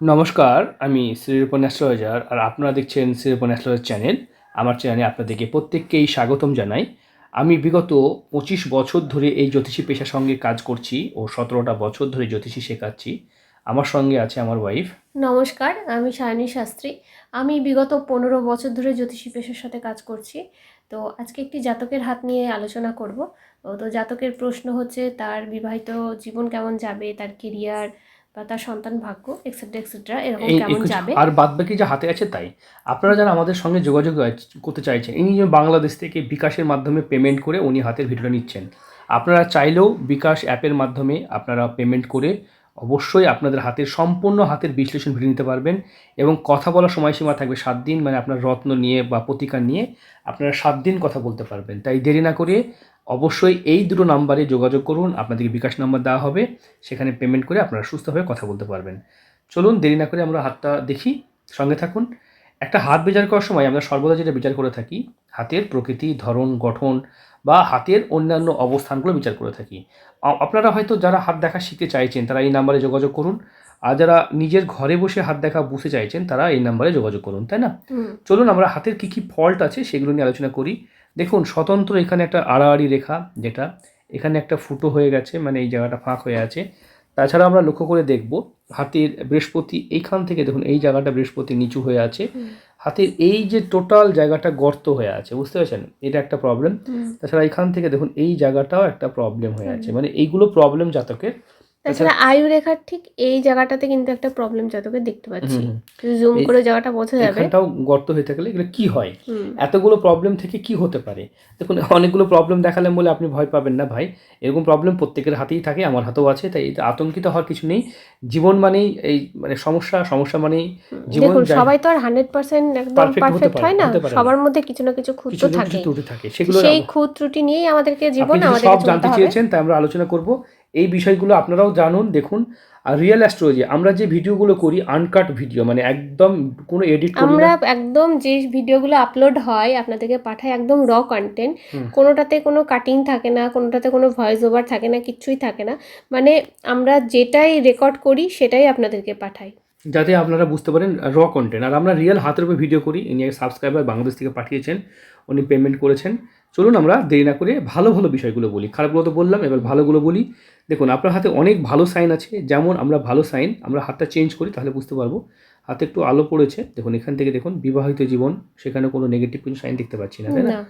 নমস্কার, আমি শ্রীরূপন অ্যাস্ট্রোলজার আর আপনারা দেখছেন শ্রীরূপন অ্যাস্ট্রোলজার চ্যানেল। আমার চ্যানেলে আপনাদেরকে প্রত্যেককেই স্বাগতম জানাই। আমি বিগত পঁচিশ বছর ধরে এই জ্যোতিষী পেশার সঙ্গে কাজ করছি ও সতেরোটা বছর ধরে জ্যোতিষী শেখাচ্ছি। আমার সঙ্গে আছে আমার ওয়াইফ নমস্কার, আমি সায়নী শাস্ত্রী। আমি বিগত পনেরো বছর ধরে জ্যোতিষী পেশার সাথে কাজ করছি। তো আজকে একটি জাতকের হাত নিয়ে আলোচনা করব। তো জাতকের প্রশ্ন হচ্ছে, তার বিবাহিত জীবন কেমন যাবে? তার কেরিয়ার বা তার সন্তান ভাগ্য এক্সেট্রা এক্সেট্রা এরকম কেমন যাবে? আর বাদ বাকি যা হাতে আছে তাই। আপনারা যারা আমাদের সঙ্গে যোগাযোগ করতে চাইছেন ইনি যে বাংলাদেশ থেকে বিকাশের মাধ্যমে পেমেন্ট করে উনি হাতের ভিডিওটা নিচ্ছেন। আপনারা চাইলেও বিকাশ অ্যাপের মাধ্যমে আপনারা পেমেন্ট করে অবশ্যই আপনাদের হাতের সম্পূর্ণ হাতের বিশ্লেষণ ভিডিও নিতে পারবেন এবং কথা বলার সময়সীমা থাকবে সাত দিন মানে আপনার রত্ন নিয়ে বা প্রতিকার নিয়ে আপনারা সাত দিন কথা বলতে পারবেন। তাই দেরি না করে অবশ্যই এই দুটো নাম্বারে যোগাযোগ করুন, আপনাদেরকে বিকাশ নাম্বার দেওয়া হবে, সেখানে পেমেন্ট করে আপনারা সুস্থভাবে কথা বলতে পারবেন। চলুন, দেরি না করে আমরা হাতটা দেখি, সঙ্গে থাকুন। একটা হাত বিচার করার সময় আমরা সর্বদা যেটা বিচার করে থাকি, হাতের প্রকৃতি, ধরন, গঠন বা হাতের অন্যান্য অবস্থানগুলো বিচার করে থাকি। আপনারা হয়তো যারা হাত দেখা শিখতে চাইছেন তারা এই নাম্বারে যোগাযোগ করুন। আর যারা নিজের ঘরে বসে হাত দেখা বুঝতে চাইছেন তারা এই নাম্বারে যোগাযোগ করুন তাই না? চলুন আমরা হাতের কী কী ফল্ট আছে সেগুলো নিয়ে আলোচনা করি। দেখুন স্বতন্ত্র এখানে একটা আড়াআড়ি রেখা যেটা এখানে একটা ফুটো হয়ে গেছে মানে এই জায়গাটা ফাঁক হয়ে আছে। তাছাড়া আমরা লক্ষ্য করে দেখব হাতের বৃহস্পতি এইখান থেকে দেখুন এই জায়গাটা বৃহস্পতি নিচু হয়ে আছে। হাতের এই যে টোটাল জায়গাটা গর্ত হয়ে আছে বুঝতে পারছেন? এটা একটা প্রবলেম তাছাড়া এখান থেকে দেখুন এই জায়গাটাও একটা প্রবলেম হয়ে আছে। মানে এইগুলো প্রবলেম জাতকের তাছাড়া আয়ু রেখার ঠিক এই জায়গাটাতে কিন্তু একটা প্রবলেম জাতকের দেখতে পাচ্ছি। জুম করে জায়গাটা বোঝা যাবে। এখানটাও গর্ত হয়ে থাকলে এগুলো কি হয়? এতগুলো প্রবলেম থেকে কি হতে পারে? দেখুন অনেকগুলো প্রবলেম দেখালেন বলে আপনি ভয় পাবেন না ভাই। এরকম প্রবলেম প্রত্যেকের হাতেই থাকে আমার হাতেও আছে তাই আতঙ্কিত হওয়ার কিছু নেই। জীবন মানেই এই মানে সমস্যা সমস্যা মানেই জীবন দেখুন সবাই তো আর হান্ড্রেড পার্সেন্ট একদম পারফেক্ট হয় না। সবার মধ্যে কিছু না কিছু কিছু থাকে। থাকে সেগুলো সেই খুঁত ত্রুটি নিয়েই আমাদেরকে জীবন আমাদেরকে সব জানতে চেয়েছেন তাই আমরা আলোচনা করব। এই বিষয়গুলো আপনারাও জানুন দেখুন। আর রিয়েল অ্যাস্ট্রোলজি আমরা যে ভিডিওগুলো করি আনকাট ভিডিও মানে একদম কোনো এডিট করি আমরা একদম যে ভিডিওগুলো আপলোড হয় আপনাদেরকে পাঠাই একদম র কন্টেন্ট কোনোটাতে কোনো কাটিং থাকে না কোনোটাতে কোনো ভয়েস ওভার থাকে না কিছুই থাকে না। মানে আমরা যেটাই রেকর্ড করি সেটাই আপনাদেরকে পাঠাই। যাতে আপনারা বুঝতে পারেন র কন্টেন্ট আর আমরা রিয়েল হাতের উপর ভিডিও করি ইনি সাবস্ক্রাইবার বাংলাদেশ থেকে পাঠিয়েছেন উনি পেমেন্ট করেছেন। চলুন আমরা দেরি না করে ভালো ভালো বিষয়গুলো বলি। খারাপগুলো তো বললাম এবার ভালোগুলো বলি। দেখুন আপনার হাতে অনেক ভালো সাইন আছে যেমন আমরা ভালো সাইন আমরা হাতটা চেঞ্জ করি তাহলে বুঝতে পারব। হাতে একটু আলো পড়েছে দেখুন এখান থেকে দেখুন বিবাহিত জীবন সেখানে কোনো নেগেটিভ কোনো সাইন দেখতে পাচ্ছি না তাই না?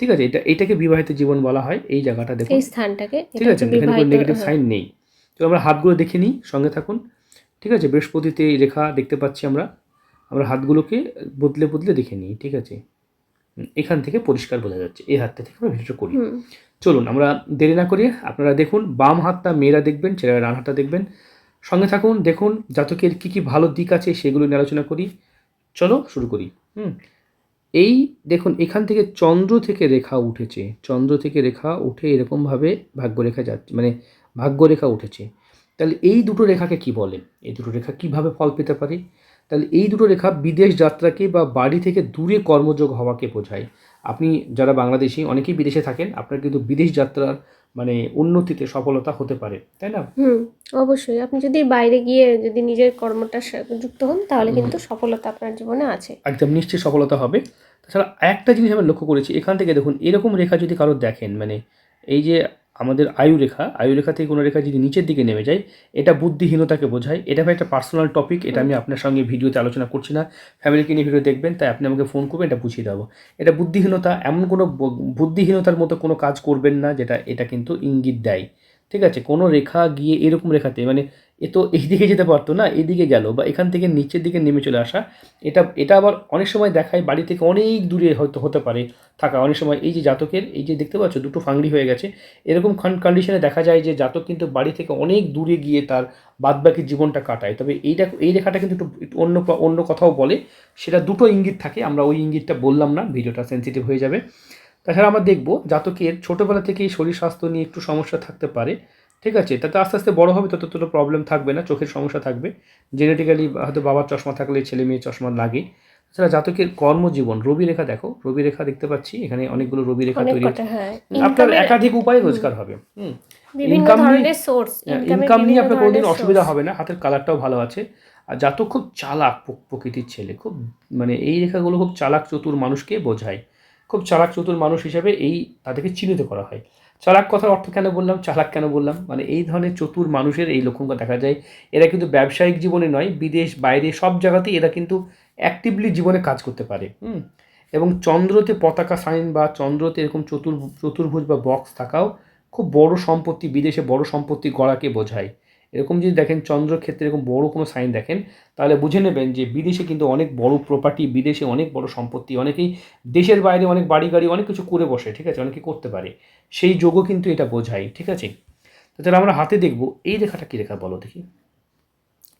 ঠিক আছে এটা এটাকে বিবাহিত জীবন বলা হয় এই জায়গাটা দেখুন। এই স্থানটাকে ঠিক আছে এখানে কোনো নেগেটিভ হ্যাঁ। সাইন নেই। তো আমরা হাতগুলো দেখে নিই সঙ্গে থাকুন। ঠিক আছে বৃহস্পতিতে এই রেখা দেখতে পাচ্ছি আমরা। আমরা হাতগুলোকে বদলে বদলে দেখে নিই ঠিক আছে। এখান থেকে পরিষ্কার বোঝা যাচ্ছে এই হাতটা থেকে আমরা ভিডিওটা করি। চলুন আমরা দেরি না করে আপনারা দেখুন বাম হাতটা মেয়েরা দেখবেন ছেলেরা ডান হাতটা দেখবেন। সঙ্গে থাকুন দেখুন জাতকের কী কী ভালো দিক আছে সেগুলো নিয়ে আলোচনা করি। চলো শুরু করি। হুম। এই দেখুন এখান থেকে চন্দ্র থেকে রেখা উঠেছে। চন্দ্র থেকে রেখা উঠে এরকমভাবে ভাগ্যরেখা যাচ্ছে মানে ভাগ্যরেখা উঠেছে। তাহলে এই দুটো রেখাকে কি বলে? এই দুটো রেখা কীভাবে ফল পেতে পারে? তাহলে এই দুটো রেখা বিদেশ যাত্রাকে বা বাড়ি থেকে দূরে কর্মযোগ হওয়াকে বোঝায়। আপনি যারা বাংলাদেশি অনেকেই বিদেশে থাকেন আপনার কিন্তু বিদেশ যাত্রার মানে উন্নতিতে সফলতা হতে পারে তাই না? হুম অবশ্যই। আপনি যদি বাইরে গিয়ে যদি নিজের কর্মটা সা- যুক্ত হন তাহলে কিন্তু সফলতা আপনার জীবনে আছে। একদম নিশ্চয়ই সফলতা হবে। তাছাড়া একটা জিনিস আমি লক্ষ্য করেছি এখান থেকে দেখুন এরকম রেখা যদি কারও দেখেন মানে এই যে আমাদের আয়ুরেখা আয়ুরেখা আয়ু রেখা থেকে কোনো রেখা যদি নিচের দিকে নেমে যায়, এটা বুদ্ধিহীনতাকে বোঝায়। এটা ভাই একটা পার্সোনাল টপিক এটা আমি আপনার সঙ্গে ভিডিওতে আলোচনা করছি না। ফ্যামিলিকে নিয়ে ভিডিও দেখবেন, তাই আপনি আমাকে ফোন করবেন, এটা বুঝিয়ে দেবো। এটা বুদ্ধিহীনতা, এমন কোনো বুদ্ধিহীনতার মতো কোনো কাজ করবেন না, যেটা, এটা কিন্তু ইঙ্গিত দেয়। ঠিক আছে? কোনো রেখা গিয়ে এরকম রেখাতে মানে এ তো এইদিকে যেতে পারতো না, এদিকে গেল বা এখান থেকে নিচের দিকে নেমে চলে আসা। এটা এটা আবার অনেক সময় দেখায় বাড়ি থেকে অনেক দূরে হয়তো, হতে পারে থাকা। অনেক সময় এই যে জাতকের, এই যে দেখতে পাচ্ছ দুটো ফাংড়ি হয়ে গেছে। এরকম কন্ডিশনে দেখা যায় যে জাতক কিন্তু বাড়ি থেকে অনেক দূরে গিয়ে তার বাদবাকি জীবনটা কাটায়। তবে এইটা, এই রেখাটা কিন্তু একটু অন্য অন্য কথাও বলে। সেটা দুটো ইঙ্গিত থাকে, আমরা ওই ইঙ্গিতটা বললাম না, ভিডিওটা সেন্সিটিভ হয়ে যাবে। তাছাড়া আমরা দেখব জাতকের ছোটোবেলা থেকেই শরীর স্বাস্থ্য নিয়ে একটু সমস্যা থাকতে পারে। ঠিক আছে তাতে আস্তে আস্তে বড় হবে তত তত প্রবলেম থাকবে না চোখের সমস্যা থাকবে। জেনেটিক্যালি হয়তো বাবার চশমা থাকলে ছেলে মেয়ে চশমা লাগে। তাছাড়া জাতকের কর্মজীবন রবি রেখা দেখো রবি রেখা দেখতে পাচ্ছি এখানে অনেকগুলো রবি রেখা তৈরি হ্যাঁ আপনার একাধিক উপায়ে রোজগার হবে income নিয়ে- ইনকাম নিয়ে আপনার কোনোদিন অসুবিধা হবে না হাতের কালারটাও ভালো আছে। আর জাতক খুব চালাক প্রকৃতির ছেলে খুব মানে এই রেখাগুলো খুব চালাক চতুর মানুষকে বোঝায়। খুব চালাক চতুর মানুষ হিসাবে এই তাদেরকে চিহ্নিত করা হয়। চালাক কথার অর্থ কেন বললাম, চালাক কেন বললাম? মানে এই ধরনের চতুর মানুষের এই লক্ষণটা দেখা যায়। এরা কিন্তু ব্যবসায়িক জীবনে নয়, বিদেশ, বাইরে, সব জায়গাতেই এরা কিন্তু অ্যাক্টিভলি জীবনে কাজ করতে পারে। হুম? এবং চন্দ্রতে পতাকা সাইন বা চন্দ্রতে এরকম চতুর, চতুর্ভুজ বা বক্স থাকাও খুব বড় সম্পত্তি, বিদেশে বড় সম্পত্তি গড়াকে বোঝায়। এরকম যদি দেখেন চন্দ্রক্ষেত্রে এরকম বড় কোনো সাইন দেখেন, তাহলে বুঝে নেবেন যে বিদেশে কিন্তু অনেক বড় প্রপার্টি বিদেশে অনেক বড় সম্পত্তি, অনেকেই দেশের বাইরে অনেক বাড়ি গাড়ি, অনেক কিছু করে বসে, ঠিক আছে? অনেকে করতে পারে। সেই যোগও কিন্তু এটা বোঝায়, ঠিক আছে? তাহলে আমরা হাতে দেখব, এই রেখাটা কী রেখা বলো দেখি।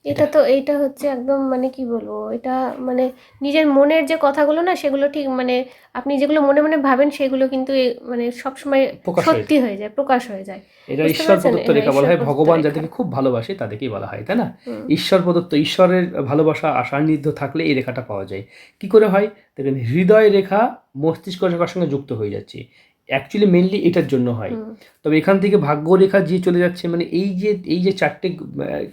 এটা তো এইটা হচ্ছে একদম মানে কি বলব এটা মানে নিজের মনের যে কথাগুলো না সেগুলো ঠিক মানে আপনি যেগুলো মনে মনে ভাবেন সেগুলো কিন্তু মানে সবসময় সত্যি হয়ে যায় প্রকাশ হয়ে যায়। এটা ঈশ্বর? প্রদত্ত রেখা বলা হয় ভগবান যাদেরকে খুব ভালোবাসে তাদেরকেই বলা হয় তাই না? ঈশ্বর প্রদত্ত ঈশ্বরের ভালোবাসা সান্নিধ্য থাকলে এই রেখাটা পাওয়া যায়। কি করে হয়? দেখেন হৃদয় রেখা মস্তিষ্ক রেখার সঙ্গে যুক্ত হয়ে যাচ্ছে। অ্যাকচুয়ালি মেনলি এটার জন্য হয়। তবে এখান থেকে ভাগ্য রেখা যে চলে যাচ্ছে মানে এই যে এই যে চারটে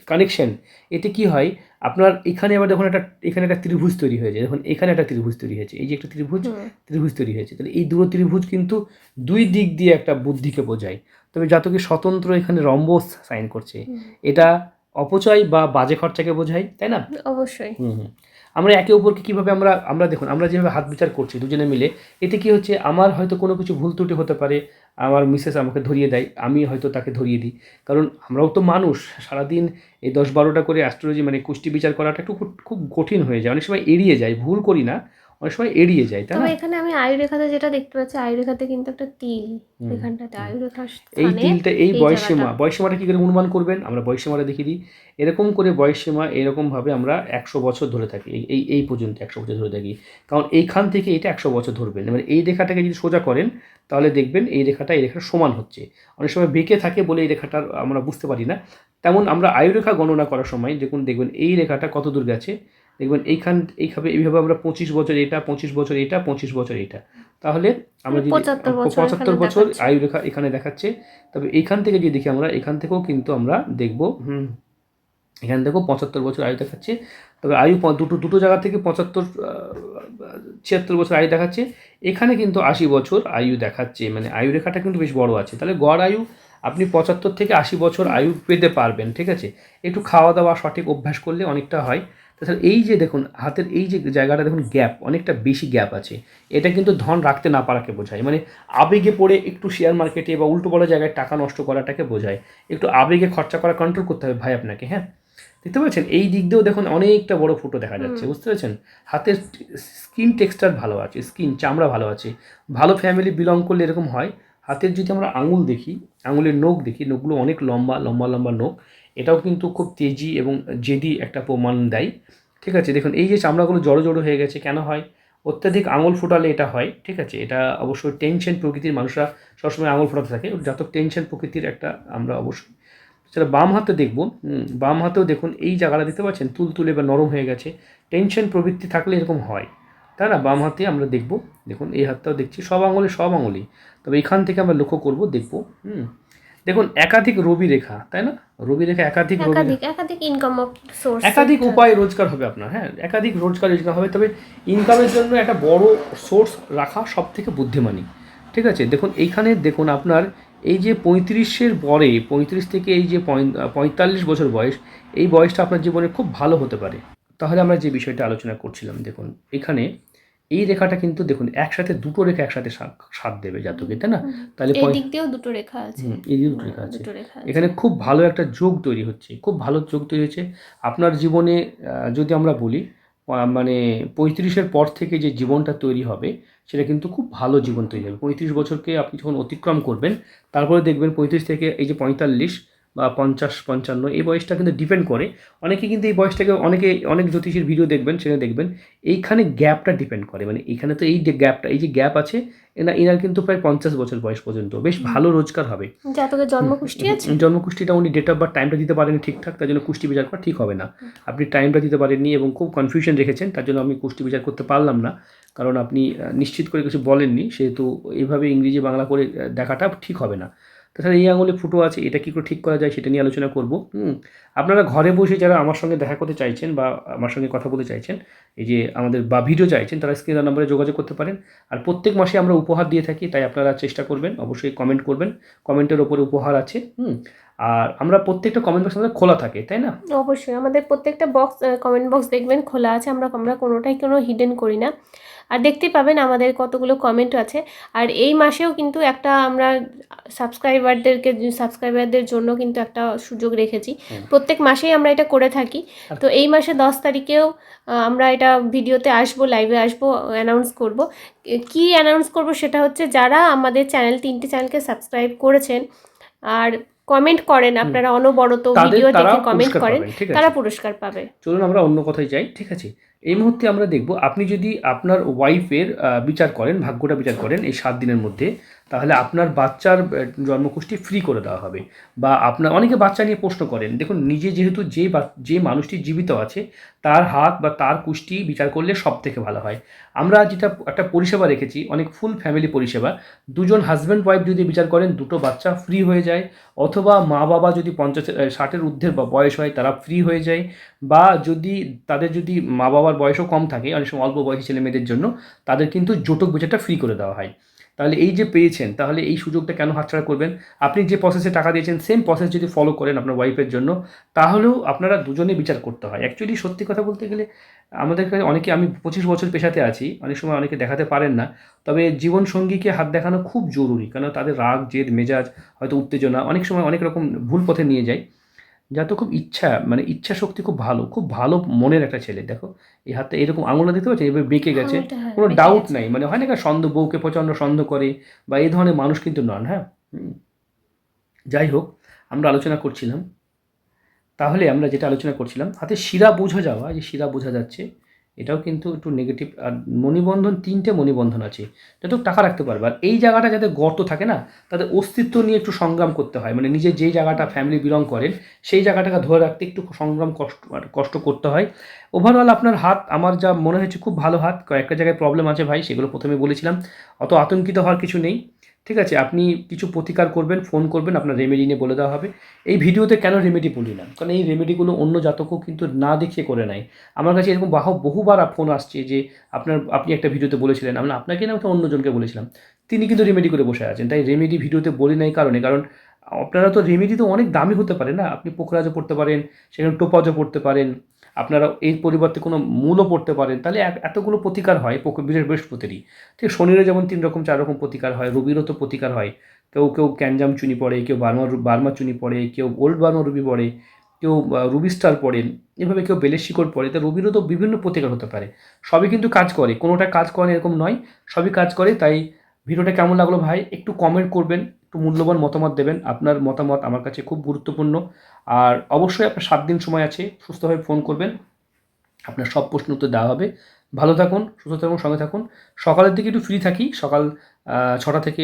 কানেকশন এতে কি হয় আপনার এখানে আবার দেখুন একটা এখানে একটা ত্রিভুজ তৈরি হয়েছে। দেখুন এখানে একটা ত্রিভুজ তৈরি হয়েছে। এই যে একটা ত্রিভুজ ত্রিভুজ তৈরি হয়েছে। তাহলে এই দুটো ত্রিভুজ কিন্তু দুই দিক দিয়ে একটা বুদ্ধিকে বোঝায়। তবে জাতকে স্বতন্ত্র এখানে রম্বস সাইন করছে। এটা অপচয় বা বাজে খরচাকে বোঝায় তাই না? অবশ্যই। হুম হুম। আমরা একে অপরকে কীভাবে আমরা আমরা দেখুন, আমরা যেভাবে হাত বিচার করছি দুজনে মিলে, এতে কি হচ্ছে, আমার হয়তো কোনো কিছু ভুল ত্রুটি হতে পারে, আমার মিসেস আমাকে ধরিয়ে দেয়, আমি হয়তো তাকে ধরিয়ে দিই। কারণ আমরাও তো মানুষ, সারাদিন এই দশ বারোটা করে অ্যাস্ট্রোলজি মানে কুষ্টি বিচার করাটা একটু খুব- খুব কঠিন হয়ে যায়, অনেক সময় এড়িয়ে যায়, ভুল করি না অনেক সময় এড়িয়ে যায় তাই না? এখানে আমি আয়ুরেখাতে যেটা দেখতে পাচ্ছি আয়ুরেখাতে কিন্তু একটা তিল। এখানটাতে আয়ুরেখার এই তিলটা এই বয়সীমা বয়সীমাটা কী করে অনুমান করবেন? আমরা বয়সীমাটা দেখিয়ে দিই। এরকম করে বয়সীমা এরকমভাবে আমরা একশো বছর ধরে থাকি এই- এই পর্যন্ত একশো বছর ধরে থাকি। কারণ এইখান থেকে এটা একশো বছর ধরবেন। এবার এই রেখাটাকে যদি সোজা করেন তাহলে দেখবেন এই রেখাটা এই রেখার সমান হচ্ছে। অনেক সময় বেঁকে থাকে বলে এই রেখাটার আমরা বুঝতে পারি না। তেমন আমরা আয়ুরেখা গণনা করার সময় দেখুন দেখবেন এই রেখাটা কত দূর গেছে? দেখবেন এইখান এইভাবে এইভাবে আমরা পঁচিশ বছর এটা পঁচিশ বছর এটা পঁচিশ বছর এটা। তাহলে আমরা যদি পঁচাত্তর বছর। আয়ু রেখা এখানে দেখাচ্ছে। তবে এইখান থেকে যদি দেখি আমরা এখান থেকেও কিন্তু আমরা দেখব। হুম। এখান থেকেও পঁচাত্তর বছর আয়ু দেখাচ্ছে। তবে আয়ু দুটো দুটো জায়গা থেকে পঁচাত্তর ছিয়াত্তর বছর আয়ু দেখাচ্ছে। এখানে কিন্তু আশি বছর আয়ু দেখাচ্ছে। মানে আয়ু রেখাটা কিন্তু বেশ বড় আছে। তাহলে গড় আয়ু আপনি পঁচাত্তর থেকে আশি বছর আয়ু পেতে পারবেন ঠিক আছে? একটু খাওয়া দাওয়া সঠিক অভ্যাস করলে অনেকটা হয়। তাছাড়া এই যে দেখুন হাতের এই যে জায়গাটা দেখুন গ্যাপ অনেকটা বেশি গ্যাপ আছে। এটা কিন্তু ধন রাখতে না পারাকে বোঝায়। মানে আবেগে পড়ে একটু শেয়ার মার্কেটে বা উল্টো বড় জায়গায় টাকা নষ্ট করাটাকে বোঝায়। একটু আবেগে খরচা করা কন্ট্রোল করতে হবে ভাই আপনাকে হ্যাঁ? দেখতে পাচ্ছেন? এই দিক দিয়েও দেখুন অনেকটা বড় ফুটো দেখা যাচ্ছে বুঝতে পেরেছেন? হাতের স্কিন টেক্সচার ভালো আছে স্কিন চামড়া ভালো আছে। ভালো ফ্যামিলি বিলং করলে এরকম হয়। হাতের যদি আমরা আঙুল দেখি আঙুলের নখ দেখি নখগুলো অনেক লম্বা লম্বা লম্বা নখ। এটাও কিন্তু খুব তেজি এবং জেদি একটা প্রমাণ দেয়। ঠিক আছে? দেখুন, এই যে চামড়াগুলো জড়ো জড়ো হয়ে গেছে, কেন হয়? অত্যাধিক আঙুল ফোটালে এটা হয়, ঠিক আছে? এটা অবশ্যই টেনশন প্রকৃতির মানুষরা সবসময় আঙুল ফোটাতে থাকে যত টেনশন প্রকৃতির একটা আমরা অবশ্যই। সেটা বাম হাতে দেখব বাম হাতেও দেখুন, এই জায়গাটা দেখতে পাচ্ছেন? তুল তুলে বা নরম হয়ে গেছে। টেনশন প্রবৃত্তি থাকলে এরকম হয়। তাই না? বাম হাতে আমরা দেখব, দেখুন, এই হাতটাও দেখছি, সব আঙুলে সব আঙুলি তবে এখান থেকে আমরা লক্ষ্য করব, দেখব, হুম। দেখুন একাধিক রবি রেখা তাই না? রবি রেখা একাধিক একাধিক একাধিক ইনকাম সোর্স একাধিক উপায় রোজগার হবে আপনার হ্যাঁ একাধিক রোজগার রোজগার হবে। তবে ইনকামের জন্য একটা বড় সোর্স রাখা সব থেকে বুদ্ধিমানী ঠিক আছে? দেখুন এইখানে দেখুন আপনার এই যে পঁয়ত্রিশের পরে পঁয়ত্রিশ থেকে এই যে পঁয়তাল্লিশ বছর বয়স এই বয়সটা আপনার জীবনে খুব ভালো হতে পারে। তাহলে আমরা যে বিষয়টা আলোচনা করছিলাম দেখুন এখানে এই রেখাটা কিন্তু দেখুন একসাথে দুটো রেখা একসাথে সা- সাথ দেবে জাতকে তাই না? তাহলে এই দিক দিয়েও দুটো রেখা আছে। এই দুটো রেখা আছে। দুটো রেখা আছে। এখানে খুব ভালো একটা যোগ তৈরি হচ্ছে খুব ভালো যোগ তৈরি হচ্ছে। আপনার জীবনে যদি আমরা বলি মানে পঁয়ত্রিশের পর থেকে যে জীবনটা তৈরি হবে সেটা কিন্তু খুব ভালো জীবন তৈরি হবে। পঁয়ত্রিশ বছরকে আপনি যখন অতিক্রম করবেন তারপরে দেখবেন পঁয়ত্রিশ থেকে এই যে পঁয়তাল্লিশ বা পঞ্চাশ পঞ্চান্ন এই বয়সটা কিন্তু ডিপেন্ড করে। অনেকে কিন্তু এই বয়সটাকে অনেকে অনেক জ্যোতিষীর ভিডিও দেখবেন সেটা দেখবেন এইখানে গ্যাপটা ডিপেন্ড করে। মানে এখানে তো এই যে গ্যাপটা এই যে গ্যাপ আছে এনা এনার কিন্তু প্রায় পঞ্চাশ বছর বয়স পর্যন্ত। বেশ ভালো রোজগার হবে। জাতকের জন্মকুষ্টি আছে? জন্মকুষ্ঠিটা উনি ডেট অফ বার্থ টাইমটা দিতে পারেনি ঠিকঠাক তার জন্য কুষ্টি বিচার করা ঠিক হবে না। আপনি টাইমটা দিতে পারেননি এবং খুব কনফিউশন রেখেছেন তার জন্য আমি কুষ্টি বিচার করতে পারলাম না। কারণ আপনি নিশ্চিত করে কিছু বলেননি সেহেতু এইভাবে ইংরেজি বাংলা করে দেখাটা ঠিক হবে না। তাছাড়া এই আঙুলে ফুটো আছে, এটা কী করে ঠিক করা যায় সেটা নিয়ে আলোচনা করব। হুম, আপনারা ঘরে বসে যারা আমার সঙ্গে দেখা করতে চাইছেন বা আমার সঙ্গে কথা বলতে চাইছেন, এই যে আমাদের বা ভিডিও চাইছেন, তারা স্ক্রিন নাম্বারে যোগাযোগ করতে পারেন। আর প্রত্যেক মাসে আমরা উপহার দিয়ে থাকি, তাই আপনারা চেষ্টা করবেন, অবশ্যই কমেন্ট করবেন। কমেন্টের ওপরে উপহার আছে, হুম, আর আমরা প্রত্যেকটা কমেন্ট বক্স আমাদের খোলা থাকে, তাই না? অবশ্যই, আমাদের প্রত্যেকটা বক্স কমেন্ট বক্স দেখবেন, খোলা আছে, আমরা আমরা কোনোটাই কোনো হিডেন করি না। আর দেখতে পাবেন আমাদের কতগুলো কমেন্ট আছে। আর এই মাসেও কিন্তু একটা আমরা সাবস্ক্রাইবারদেরকে সাবস্ক্রাইবারদের জন্য কিন্তু একটা সুযোগ রেখেছি। প্রত্যেক মাসেই আমরা এটা করে থাকি। তো এই মাসে দশ তারিখেও আমরা এটা ভিডিওতে আসব লাইভে আসব অ্যানাউন্স করব। কি অ্যানাউন্স করব সেটা হচ্ছে যারা আমাদের চ্যানেল তিনটে চ্যানেলকে সাবস্ক্রাইব করেছেন আর কমেন্ট করেন আপনারা অনবরত ভিডিও দেখে কমেন্ট করেন তারা পুরস্কার পাবে। চলুন আমরা অন্য কথায় যাই ঠিক আছে? এই মুহূর্তে আমরা দেখব, আপনি যদি আপনার ওয়াইফের বিচার করেন, ভাগ্যটা বিচার করেন, এই সাত দিনের মধ্যে তাহলে আপনার বাচ্চার জন্মকুষ্টি ফ্রি করে দেওয়া হবে। বা আপনার, অনেকে বাচ্চা নিয়ে প্রশ্ন করেন, দেখুন নিজে যেহেতু যে যে মানুষটি জীবিত আছে, তার হাত বা তার কুষ্টি বিচার করলে সব থেকে ভালো হয়। আমরা যেটা একটা পরিষেবা রেখেছি, অনেক ফুল ফ্যামিলি পরিষেবা, দুজন হাজব্যান্ড ওয়াইফ যদি বিচার করেন, দুটো বাচ্চা ফ্রি হয়ে যায়, অথবা মা বাবা যদি পঞ্চাশ ষাটের ঊর্ধ্বের বয়স হয়, তারা ফ্রি হয়ে যায়, বা যদি তাদের যদি মা বাবার বয়সও কম থাকে, অনেক সময় অল্প বয়সী ছেলে মেয়েদের জন্য, তাদের কিন্তু জোটক বিচারটা ফ্রি করে দেওয়া হয়। তাহলে এই যে পেয়েছেন, তাহলে এই সুযোগটা কেন হাতছাড়া করবেন? আপনি যে প্রসেসে টাকা দিয়েছেন সেম প্রসেস যদি ফলো করেন আপনার ওয়াইফের জন্য, তাহলেও আপনারা দুজনে বিচার করতে হয়। অ্যাকচুয়ালি সত্যি কথা বলতে গেলে, আমাদের কাছে অনেকে, আমি পঁচিশ বছর পেশাতে আছি, অনেক সময় অনেকে দেখাতে পারেন না, তবে জীবন সঙ্গীকে হাত দেখানো খুব জরুরি কারণ তাদের রাগ, জেদ, মেজাজ, হয়তো উত্তেজনা, অনেক সময় অনেক রকম ভুল পথে নিয়ে যায়। যা তো খুব ইচ্ছা মানে ইচ্ছা শক্তি খুব ভালো খুব ভালো মনের একটা ছেলে দেখো। এই হাতে এরকম আঙুলটা দেখতে পাচ্ছি এবার বেঁকে গেছে হ্যাঁ, কোনো ডাউট নাই মানে হয় না সন্দেহ বউকে প্রচণ্ড সন্দেহ করে বা এই ধরনের মানুষ কিন্তু নন হ্যাঁ? যাই হোক আমরা আলোচনা করছিলাম। তাহলে আমরা যেটা আলোচনা করছিলাম হাতে শিরা বোঝা যাওয়া যে শিরা বোঝা যাচ্ছে এটাও কিন্তু একটু নেগেটিভ আর মণিবন্ধন তিনটে মণিবন্ধন আছে যত টাকা রাখতে পারবে। আর এই জায়গাটা যাতে গর্ত থাকে না, তাদের অস্তিত্ব নিয়ে একটু সংগ্রাম করতে হয়। মানে নিজের যেই জায়গাটা ফ্যামিলি বিলং করেন, সেই জায়গাটাকে ধরে রাখতে একটু সংগ্রাম কষ্ট কষ্ট করতে হয়। ওভারঅল আপনার হাত, আমার যা মনে হচ্ছে খুব ভালো হাত, কয়েকটা জায়গায় প্রবলেম আছে ভাই, সেগুলো প্রথমে বলেছিলাম। অত আতঙ্কিত হওয়ার কিছু নেই। ঠিক আছে? আপনি কিছু প্রতিকার করবেন ফোন করবেন, আপনার রেমেডি নিয়ে বলে দেওয়া হবে। এই ভিডিওতে কেন রেমেডি বলি না? কারণ এই রেমেডিগুলো অন্য জাতকও কিন্তু না দেখিয়ে করে নেয়। আমার কাছে এরকম বাহ বহুবার ফোন আসছে যে, আপনার, আপনি একটা ভিডিওতে বলেছিলেন আমরা আপনাকে না অন্যজনকে বলেছিলাম। তিনি কিন্তু রেমেডি করে বসে আছেন। তাই রেমেডি ভিডিওতে বলি নাই কারণে, কারণ আপনারা তো রেমেডি তো অনেক দামি হতে পারে না? আপনি পোখরাজও পড়তে পারেন, সেখানে টোপাজও পড়তে পারেন। আপনারা এই পরিবর্তে কোনো মূলও পড়তে পারেন, তাহলে এতগুলো প্রতিকার হয় বৃহস্পতিরই। ঠিক শনিরও যেমন তিন রকম, চার রকম প্রতিকার হয়, রবিরও তো প্রতিকার হয়। কেউ কেউ ক্যানজাম চুনি পড়ে, কেউ বার্মা বার্মা চুনি পড়ে, কেউ ওল্ড বার্মা রুবি পড়ে, কেউ রুবি স্টার পড়েন এভাবে কেউ বেলের শিকড় পড়ে, তা রবিরও তো বিভিন্ন প্রতিকার হতে পারে। সবই কিন্তু কাজ করে, কোনোটা কাজ করে এরকম নয়, সবই কাজ করে, তাই ভিডিওটা কেমন লাগল ভাই, একটু কমেন্ট করবেন। একটু মূল্যবান মতামত দেবেন। আপনার মতামত আমার কাছে খুব গুরুত্বপূর্ণ। আর অবশ্যই আপনার সাত দিন সময় আছে, সুস্থভাবে ফোন করবেন। আপনার সব প্রশ্ন উত্তর দেওয়া হবে। ভালো থাকুন, সুস্থ থাকুন, সঙ্গে থাকুন। সকালের দিকে একটু ফ্রি থাকি। সকাল ছটা থেকে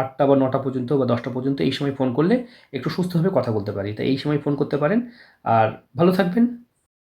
আটটা বা নটা পর্যন্ত বা দশটা পর্যন্ত এই সময় ফোন করলে একটু সুস্থভাবে কথা বলতে পারি। তাই এই সময় ফোন করতে পারেন। আর ভালো থাকবেন।